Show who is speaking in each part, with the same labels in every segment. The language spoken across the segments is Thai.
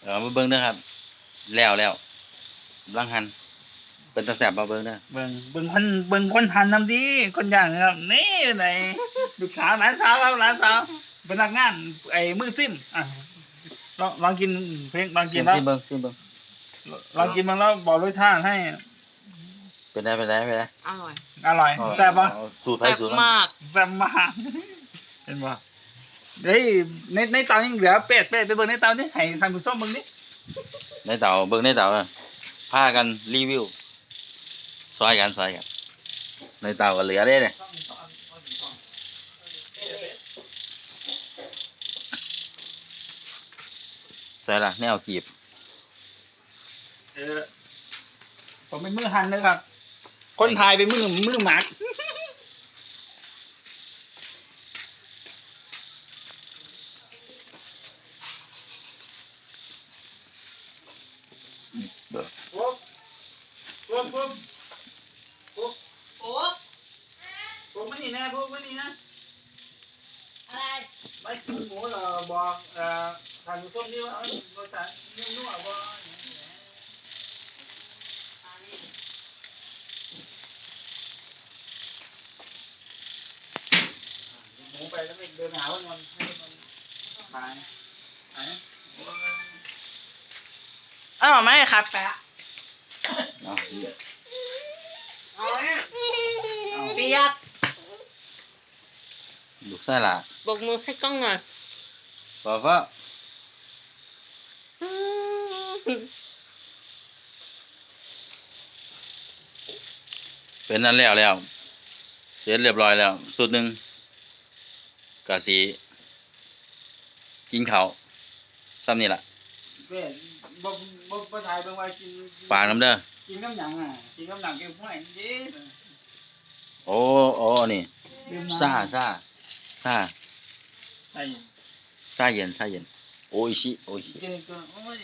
Speaker 1: เอามาเบิ่งเด้อครับ แล้วแล้วลังหัน เป็นตาแสบมาเบิ่งเด้อ
Speaker 2: เบิ่งเบิ่งคนเบิ่งคนหันนำดีคนอย่างนะครับนี่ไหนลูกสาวหลานสาวครับหลานสาวพนักงานไอ้มือซิมอะลองลองกินเพลงลอง
Speaker 1: ซิ
Speaker 2: กิน
Speaker 1: ม
Speaker 2: แล้ว
Speaker 1: ซิมเบิ่งซิมเบิ่ง
Speaker 2: ลองกินมันแล้วบอกรสชาติให้
Speaker 1: เป็นไงเป็นไงเป็นไง
Speaker 3: อร่อย
Speaker 2: อร่อยแซ่บปะ
Speaker 1: เอาสูตรไฟ
Speaker 3: แซ่บ
Speaker 1: สูตรมัน
Speaker 3: มาก
Speaker 2: แซ่บมากเห็นปะ เฮ้ยในในเตายังเหลือเป็ดเป็ดไปเบิ่งในเตานี่ให้ทานผู้ชมเบิ่งนี่
Speaker 1: ในเตาเบิ่งในเตาเออพากันรีวิวซอยกันซอยกันในเตาก็เหลือเด้เนี่ยใส่ละแนวกีบ
Speaker 2: เออผมเป็นมือหันเลยครับ คนถ่ายเป็นมือมือหมัก
Speaker 1: เด้อ
Speaker 2: ปุ๊บปุ๊บปุ๊บปุ๊บ
Speaker 3: โอ้
Speaker 2: ปุ๊บไม่นี่นะปุ๊บไม่นี่นะ
Speaker 3: อะไร
Speaker 2: ไม่ถึงหมูเราบอกเอ่ อทานผู้ชมที่ว่าเอ้ยบริษัทนุ่มนุ่มบ่หมูไปแล้วไม่เดินหาว่ามันให้มันตายตาย
Speaker 3: อร่อยไหมครับแปะ
Speaker 1: เอา
Speaker 3: เปียก
Speaker 1: ลูกใส่ละ
Speaker 3: บกมือให้กล้องหน่อย
Speaker 1: ฟ้าฟ้าเป็นนั่นแล้วแล้ว เสร็จเรียบร้อยแล้ว สุดหนึ่งกะสีกินเขาวซ้ำนี่ล่ะ
Speaker 2: เว้ยบ่บ่บ่ถ่ายเบิ่งว่ากิน
Speaker 1: ปากน้ำเด้อ
Speaker 2: กินน้ำหยังอะกินน้ำหนังกินห้วยเด้
Speaker 1: โอ้โอ้นี่
Speaker 2: ดื่มน้ำ
Speaker 1: ซ่าซ่าซ่า
Speaker 2: ใช่
Speaker 1: ซ่าเย็นซ่าเย็น โออิชิ โออิชิ
Speaker 2: กินก็โอ้ย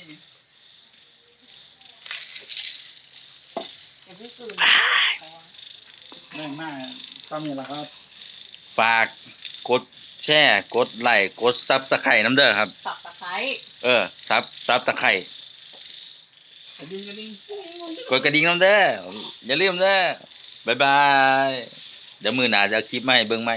Speaker 2: แรงมากตอนนี้ล่ะครับ
Speaker 1: ฝากกด แชร์กดไลค์กดซับสไครต์น้ำเด้อครับ
Speaker 3: สับตะไคร้
Speaker 1: เออซับซับตะไคร่
Speaker 2: กระดิ่งกระดิ่ง
Speaker 1: กดกระดิ่งน้ำเด้ออย่าลืมเด้อบ๊ายบาย เดี๋ยวมือหนาจะเอาคลิปมาให้เบิ่งไหม